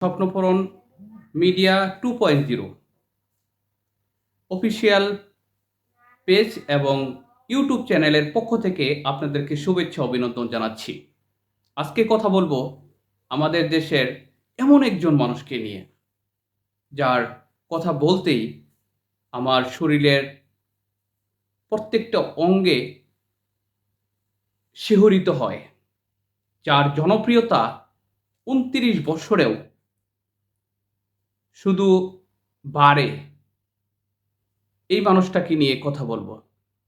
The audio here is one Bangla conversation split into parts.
Swapnapuran media two point zero. Official page এবং ইউটিউব চ্যানেলের পক্ষ থেকে আপনাদেরকে শুভেচ্ছা, অভিনন্দন জানাচ্ছি। আজকে কথা বলব আমাদের দেশের এমন একজন মানুষকে নিয়ে, যার কথা বলতেই আমার শরীরের প্রত্যেকটা অঙ্গে শিহরিত হয়, যার জনপ্রিয়তা উনত্রিশ বছরেও শুধু বাড়ে এই মানুষটাকে নিয়ে কথা বলব।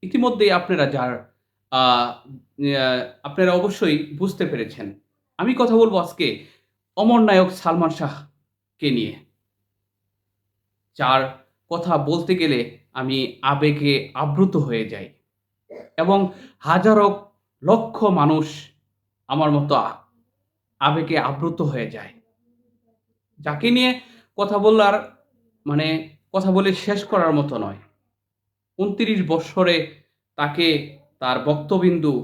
ইতিমধ্যেই আপনারা যার আপনারা অবশ্যই বুঝতে পেরেছেন। আমি কথা বলব আজকে অমর নায়ক সালমান শাহকে নিয়ে। যার কথা বলতে গেলে আমি আবেগে আপ্লুত হয়ে যাই এবং হাজারো লক্ষ মানুষ আমার মতো আবেগে আপ্লুত হয়ে যায়। যাকে নিয়ে কথা বলার মানে কথা বলে শেষ করার মতো নয়। উনত্রিশ বৎসরে তাকে তার বক্তবিন্দু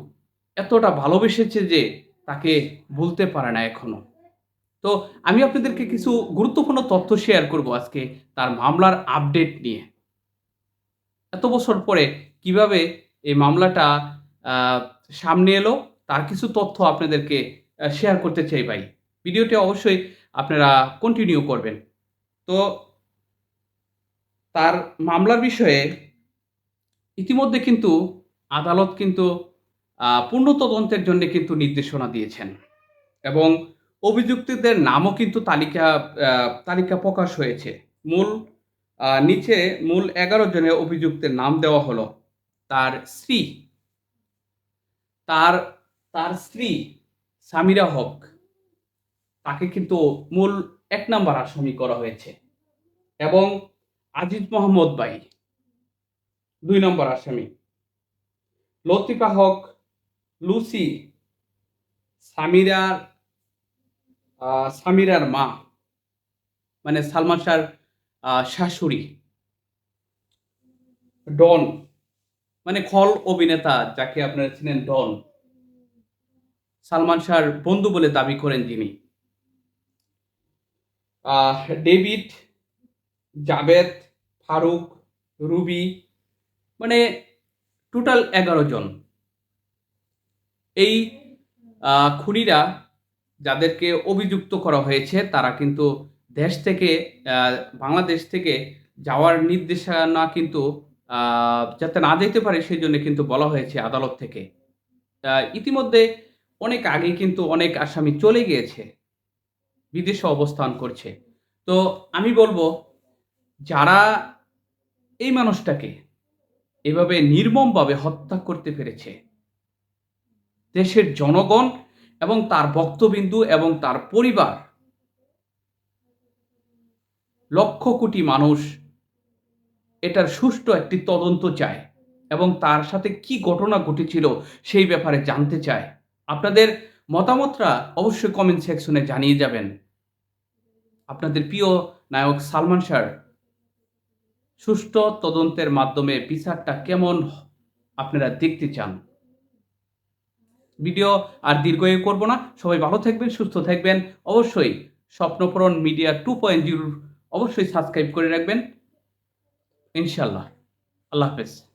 এতটা ভালোবেসেছে যে তাকে ভুলতে পারে না এখনও। তো আমি আপনাদেরকে কিছু গুরুত্বপূর্ণ তথ্য শেয়ার করব আজকে তার মামলার আপডেট নিয়ে। এত বছর পরে কীভাবে এই মামলাটা সামনে এলো তার কিছু তথ্য আপনাদেরকে শেয়ার করতে চাই ভাই। ভিডিওটি অবশ্যই আপনারা কন্টিনিউ করবেন। তো তার মামলার বিষয়ে ইতিমধ্যে কিন্তু আদালত কিন্তু পূর্ণ তদন্তের জন্য কিন্তু নির্দেশনা দিয়েছেন। এবং অভিযুক্তদের নামও কিন্তু তালিকা তালিকা প্রকাশ হয়েছে। মূল নিচে মূল এগারো জনের অভিযুক্তের নাম দেওয়া হলো। তার স্ত্রী, তার তার স্ত্রী সামিরা হক। তাকে কিন্তু মূল এক নাম্বার আসামি করা হয়েছে। এবং আজিজ মোহাম্মদ বাই দুই নম্বর আসামি। লতিফা হক, লুসি, সামিরার সামিরার মা মানে সালমান শাহর শাশুড়ি, ডন মানে খল অভিনেতা যাকে আপনারা চিনেন ডন, সালমান শাহর বন্ধু বলে দাবি করেন যিনি ডেভিড, জাবেদ, ফারুক, রুবি মানে টোটাল এগারো জন। এই খুনিরা যাদেরকে অভিযুক্ত করা হয়েছে, তারা কিন্তু দেশ থেকে বাংলাদেশ থেকে যাওয়ার নির্দেশনা কিন্তু যাতে না যেতে পারে সেই জন্য কিন্তু বলা হয়েছে আদালত থেকে। ইতিমধ্যে অনেক আগেই কিন্তু অনেক আসামি চলে গিয়েছে। বিদেশে অবস্থান করছে। তো আমি বলব, যারা এই মানুষটাকে এভাবে নির্মমভাবে হত্যা করতে পেরেছে, দেশের জনগণ এবং তার বক্তবিন্দু এবং তার পরিবার, লক্ষ কোটি মানুষ এটার সুষ্ঠু একটি তদন্ত চায় এবং তার সাথে কি ঘটনা ঘটেছিল সেই ব্যাপারে জানতে চায়। আপনাদের মতামতটা অবশ্যই কমেন্ট সেকশনে জানিয়ে যাবেন। আপনাদের প্রিয় নায়ক সালমান শাহর সুষ্ঠু তদন্তের মাধ্যমে বিচারটা কেমন আপনারা দেখতে চান? ভিডিও আর দীর্ঘায়ু করব না। সবাই ভালো থাকবেন, সুস্থ থাকবেন। অবশ্যই Swapnapuran media two point zero অবশ্যই সাবস্ক্রাইব করে রাখবেন। ইনশাল্লাহ আল্লাহ হাফেজ।